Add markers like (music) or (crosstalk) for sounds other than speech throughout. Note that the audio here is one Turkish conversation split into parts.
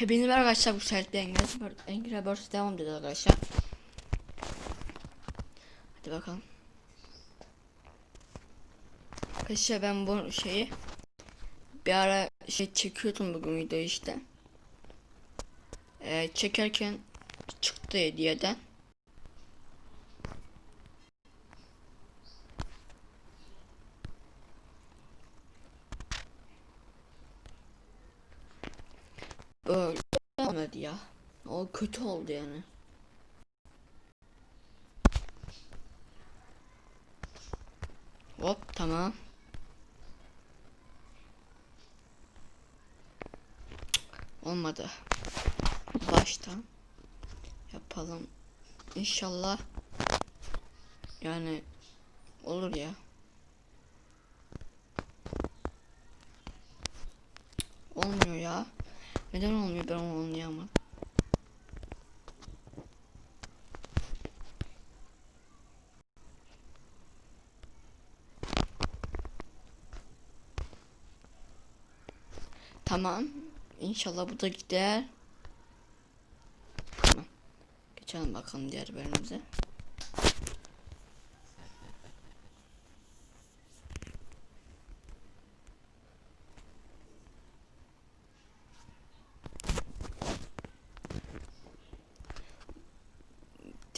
Hepinize merhaba arkadaşlar bu saatte Engin Engin Birds devam ediyor arkadaşlar. Hadi bakalım. Arkadaşlar ben bu şeyi bir ara şey çekiyordum bugün video işte. Ee, çekerken çıktı hediyeden. Böyle olmadı ya. O kötü oldu yani. Hop tamam. Olmadı. Baştan yapalım. İnşallah yani olur ya. Olmuyor ya. Neden olmuyor ben onu anlayamadım. Tamam. İnşallah bu da gider. Tamam. Geçelim bakalım diğer bölümümüze.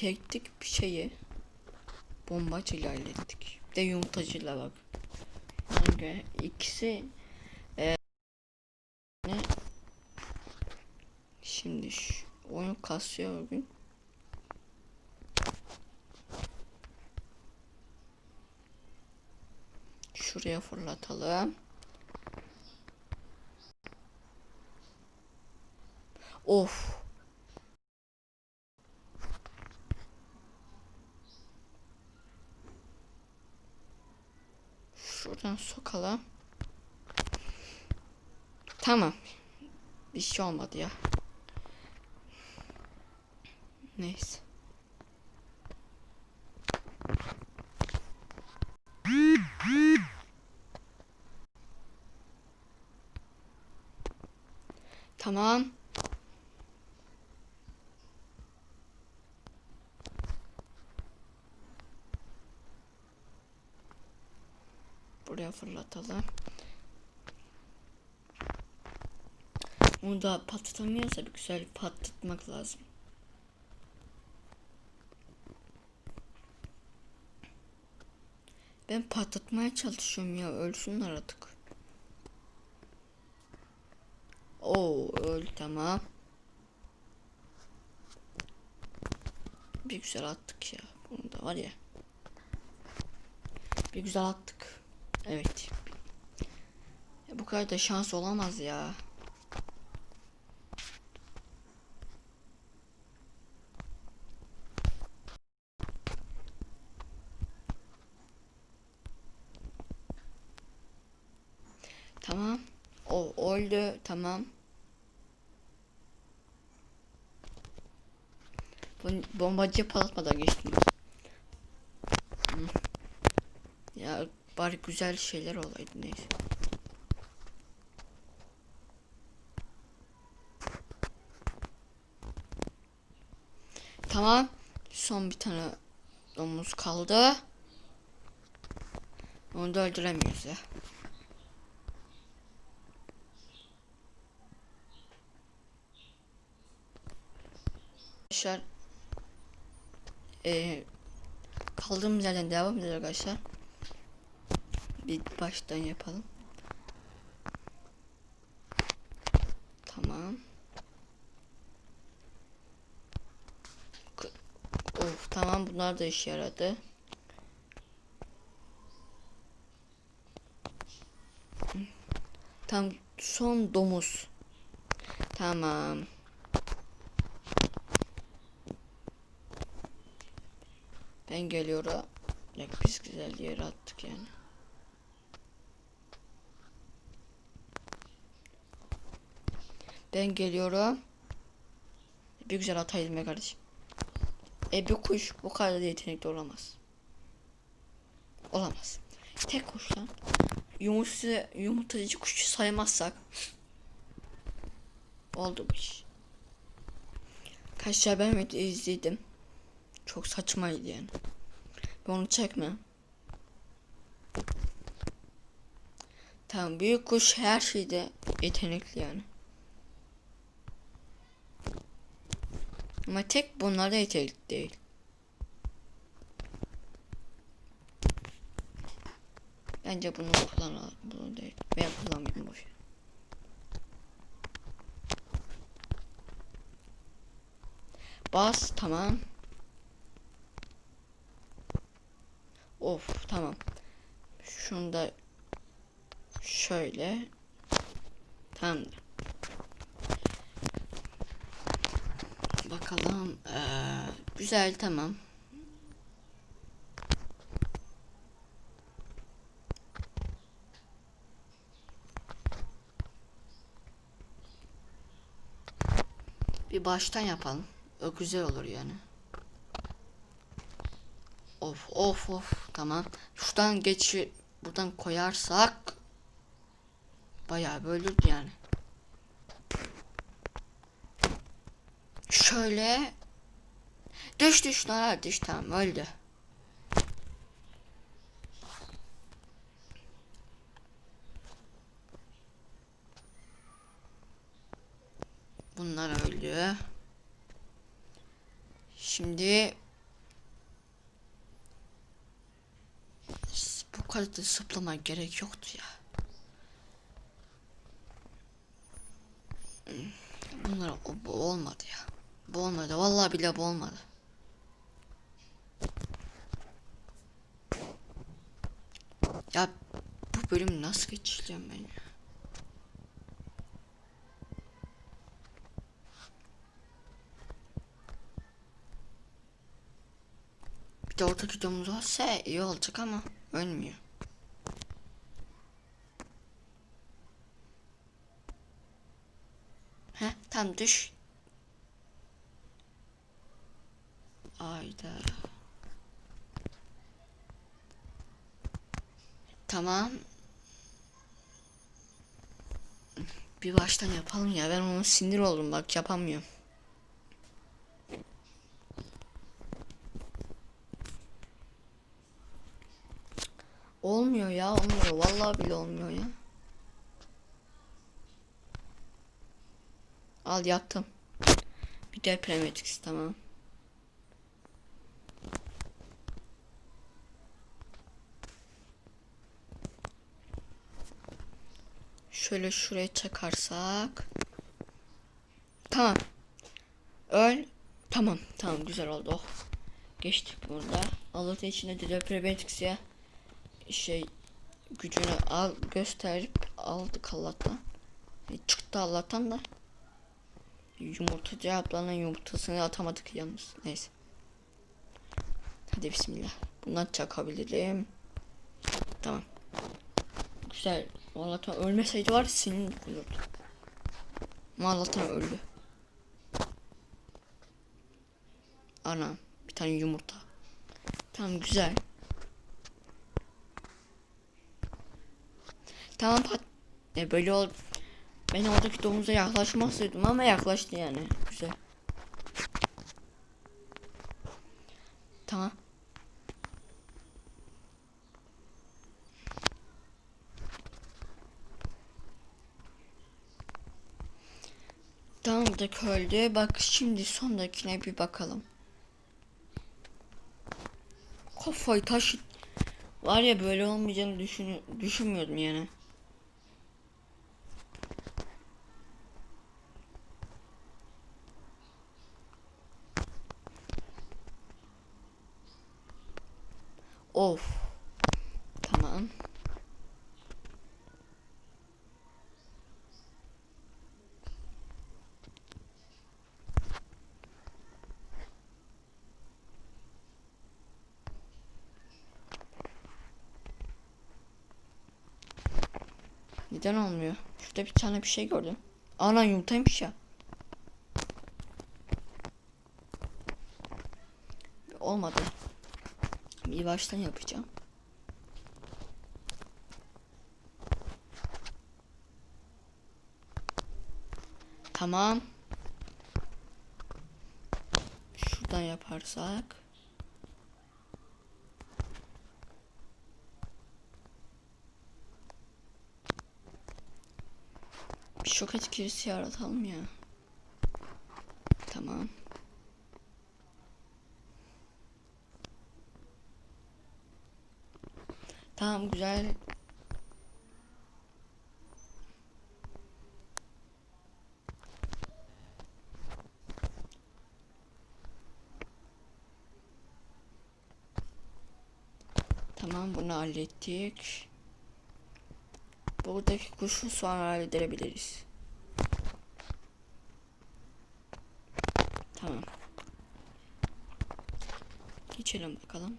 Teknik bir şeyi bombacıyla hallettik. Bir de yumurtacıyla bak. Çünkü ikisi e? Şimdi şu oyun kasıyor bugün. Şuraya fırlatalım. Of. Şuradan sokalım. Tamam. Bir şey olmadı ya. Neyse. Tamam. Fırlatalım. Onu da patlatamıyorsa bir güzel patlatmak lazım. Ben patlatmaya çalışıyorum ya ölsünler artık. Oo öl tamam. Bir güzel attık ya. Bunu da var ya. Bir güzel attık. Evet. Bu kadar da şans olamaz ya. Tamam. O oldu. Tamam. Bom- Bombacı patlatmadan geçtim. Hı. Ya bari güzel şeyler olaydı neyse. Tamam. Son bir tane domuz kaldı. Onu da öldüremiyoruz ya. Arkadaşlar eee kaldığımız yerden devam edelim arkadaşlar. Bir baştan yapalım. Tamam. Of tamam bunlar da işe yaradı. Tam son domuz. Tamam. Ben geliyorum. Ya biz güzel yere attık yani. Ben geliyorum. Bir güzel ataydım kardeşim. E bir kuş bu kadar da yetenekli olamaz. Olamaz. Tek kuş lan. Yumurta, yumurtacı kuşu saymazsak (laughs) Oldu bu iş. Kaçta ben video izledim. Çok saçmaydı yani. Ben onu çekme. Tamam büyük kuş her şeyde yetenekli yani. Ama tek bunlarda yetenekli değil. Bence bunu kullanalım. Bunu değil. Veya kullanmayayım boş. Bas tamam. Of tamam. Şunu da şöyle. Tamamdır. Bakalım. Ee, güzel tamam. Bir baştan yapalım. O güzel olur yani. Of of of tamam. Şuradan geçi buradan koyarsak bayağı bölürdü yani. Şöyle düş düş lan düş tamam öldü. Bunlar öldü. Şimdi bu kadar da zıplama gerek yoktu ya. Bunlar olmadı ya. Bu olmadı. Vallahi bile bu olmadı. Ya bu bölüm nasıl geçeceğim ben? Bir de oradaki domuz olsa iyi olacak ama ölmüyor. He tam düş. Ayda. Tamam. Bir baştan yapalım ya ben onu sinir oldum bak yapamıyorum. Olmuyor ya olmuyor vallahi bile olmuyor ya. Al yaptım. Bir de Premix tamam. Şöyle şuraya çakarsak. Tamam. Öl. Tamam. Tamam güzel oldu. Oh. Geçtik burada. Allah'ın içinde de Premix'e şey gücünü al gösterip aldık Allah'tan. E, çıktı Allah'tan da. Yumurta cevaplanan yumurtasını atamadık yalnız. Neyse. Hadi bismillah. Bundan çakabilirim. Tamam. Güzel. Allah'tan ölmeseydi var sinir olurdu. Allah'tan öldü. Ana bir tane yumurta. Tamam güzel. Tamam pat. E böyle ol. Ben oradaki domuza yaklaşmasaydım ama yaklaştı yani. Güzel. Tamam. Da öldü. Bak şimdi sondakine bir bakalım. Kafayı taşı var ya böyle olmayacağını düşün düşünmüyordum yani. Of. Tamam. Neden olmuyor? Şurada bir tane bir şey gördüm. Ana yumurtaymış ya. Olmadı. Bir baştan yapacağım. Tamam. Şuradan yaparsak. Şok etkisi yaratalım ya. Tamam. Tamam güzel. Tamam bunu hallettik. Buradaki kuşu sonra halledebiliriz. Tamam. Geçelim bakalım.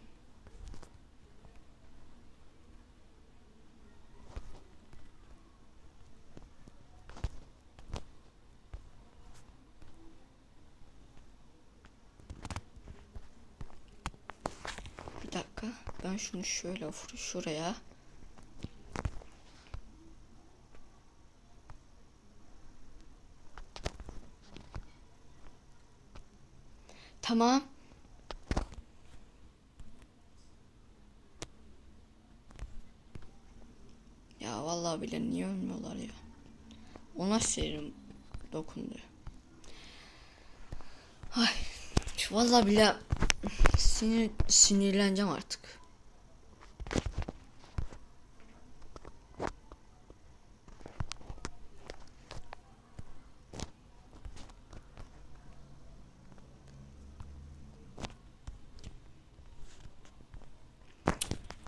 Bir dakika. Ben şunu şöyle şuraya. Tamam. Ya vallahi bile niye ölmüyorlar ya? Ona sinirim dokundu. Ay, vallahi bile sinir sinirleneceğim artık.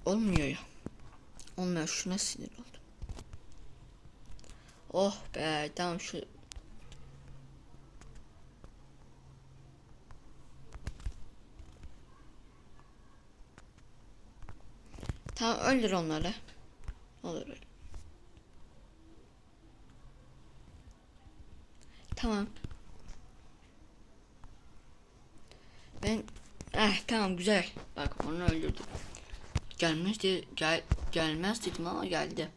Olmuyor ya. Olmuyor şuna sinir oldum. Oh be tamam şu Tamam öldür onları. Olur öyle. Tamam. Ben eh tamam güzel. Bak onu öldürdüm. Gelmez diye gel gelmez dedim ama geldi.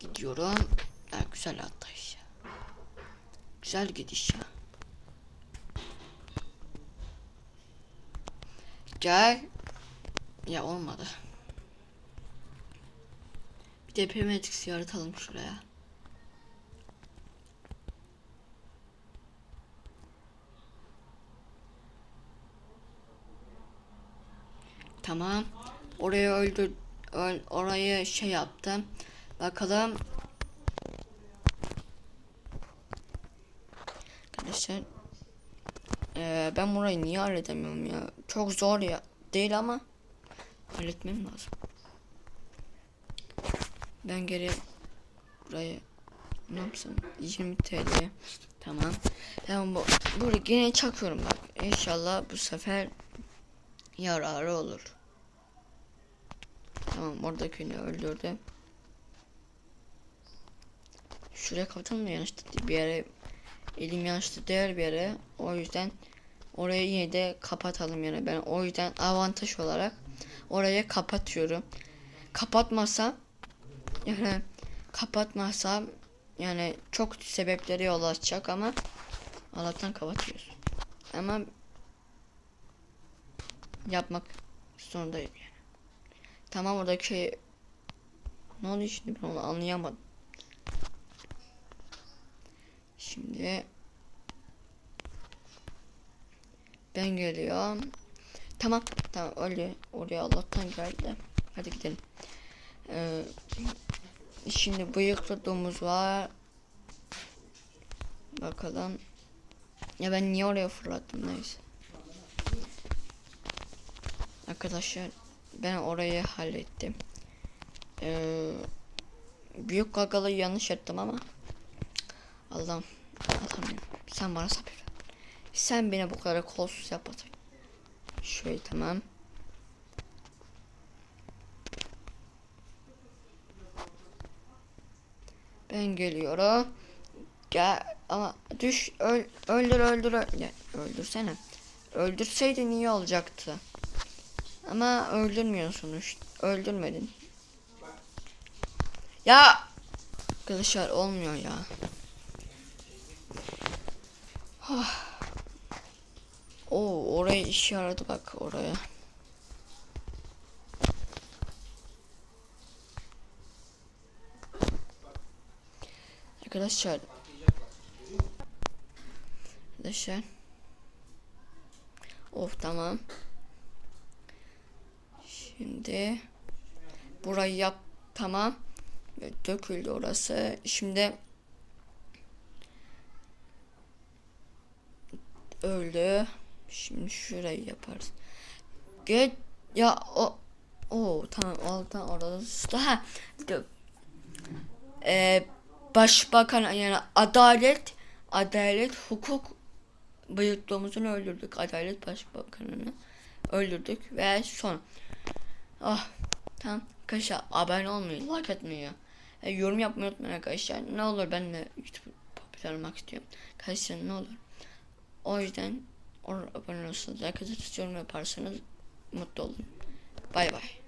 Gidiyorum. Ya güzel atlayış. Güzel gidiş ya. Gel. Ya olmadı. Bir de Prematrix yaratalım şuraya. Tamam. Orayı öldür öl, orayı şey yaptım. Bakalım. Arkadaşlar ee, ben burayı niye halledemiyorum ya? Çok zor ya. Değil ama halletmem lazım. Ben geri burayı ne yapsam? 20 TL. Tamam. Tamam bu burayı yine çakıyorum bak. İnşallah bu sefer yararı olur. Tamam oradakini öldürdüm. Şuraya kapatalım da yanlışlıkla bir yere elim yanlışlıkla değer bir yere. O yüzden orayı yine de kapatalım yani ben o yüzden avantaj olarak oraya kapatıyorum. Kapatmasam yani kapatmasam yani çok sebepleri yol açacak ama Allah'tan kapatıyoruz. Ama yapmak zorundayım. Tamam oradaki ne oluyor şimdi ben onu anlayamadım. Şimdi ben geliyorum. Tamam tamam öyle oraya Allah'tan geldi. Hadi gidelim. Ee, şimdi bıyıklı domuz var. Bakalım. Ya ben niye oraya fırlattım neyse. Arkadaşlar ben orayı hallettim. Ee, büyük gagalı yanlış ettim ama Allah'ım atamıyorum. Sen bana sabır. Sen beni bu kadar kolsuz yapmadın. Şöyle tamam. Ben geliyorum. Gel ama düş öl, öldür öldür öldür. Öldürsene. Öldürseydin iyi olacaktı. Ama öldürmüyorsun işte. Öldürmedin. Ya arkadaşlar olmuyor ya. Ah. Oo oraya yaradı bak oraya. Arkadaşlar. Arkadaşlar. Of tamam. Şimdi burayı yap tamam. Ve Döküldü orası. Şimdi öldü. Şimdi şurayı yaparız. Geç ya o o tamam alttan orası ha de- e, başbakan yani adalet adalet hukuk bıyıklığımızını öldürdük adalet başbakanını öldürdük ve son ah tamam. Arkadaşlar abone olmayı like atmayı e, yorum yapmayı unutmayın arkadaşlar. Ne olur ben de YouTube popüler olmak istiyorum. Arkadaşlar ne olur. O yüzden or- abone olursanız arkadaşlar yorum yaparsanız mutlu olun bay bay